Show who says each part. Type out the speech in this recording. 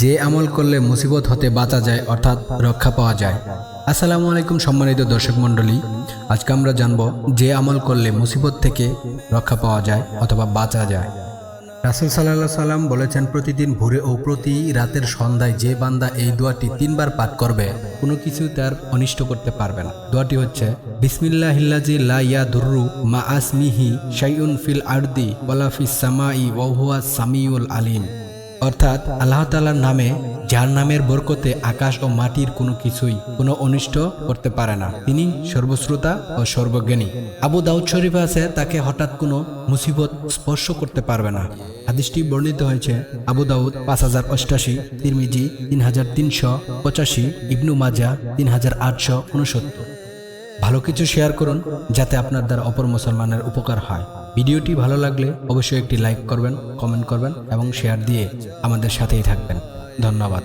Speaker 1: যে আমল করলে মুসিবত হতে বাঁচা যায়, অর্থাৎ রক্ষা পাওয়া যায়। আসসালামু আলাইকুম সম্মানিত দর্শক মণ্ডলী। আজকে আমরা জানব যে আমল করলে মুসিবত থেকে রক্ষা পাওয়া যায় অথবা বাঁচা যায়। রাসুল সাল্লাহ সাল্লাম বলেছেন, প্রতিদিন ভোরে ও প্রতি রাতের সন্ধ্যায় যে বান্দা এই দোয়াটি তিনবার পাঠ করবে, কোনো কিছু তার অনিষ্ট করতে পারবে না। দোয়াটি হচ্ছে বিসমিল্লাহ হিল্লাজি লা ইয়া দুররু মা আসমিহি শাইউন ফিল আরদি ওয়ালা ফিস সামাই ওয়াহুয়া সামিউল আলিম। অর্থাৎ আল্লাহ তালার নামে, যার নামের বরকতে আকাশ ও মাটির কোনো কিছুই, কোনো অনিষ্ট করতে পারে না। তিনি সর্বশ্রোতা ও সর্বজ্ঞানী। আবু দাউদ শরীফে আছে, তাকে হঠাৎ কোনো মুসিবত স্পর্শ করতে পারবে না। হাদিসটি বর্ণিত হয়েছে, আবু দাউদ পাঁচ হাজার অষ্টাশি, তিরমিজি তিন হাজার তিনশো পঁচাশি, ইবনু মাজা তিন হাজার আটশো উনসত্তর। ভালো কিছু শেয়ার করুন যাতে আপনার দ্বারা অপর মুসলমানের উপকার হয়। ভিডিওটি ভালো লাগলে অবশ্যই একটি লাইক করবেন কমেন্ট করবেন এবং শেয়ার দিয়ে আমাদের সাথেই থাকবেন। ধন্যবাদ।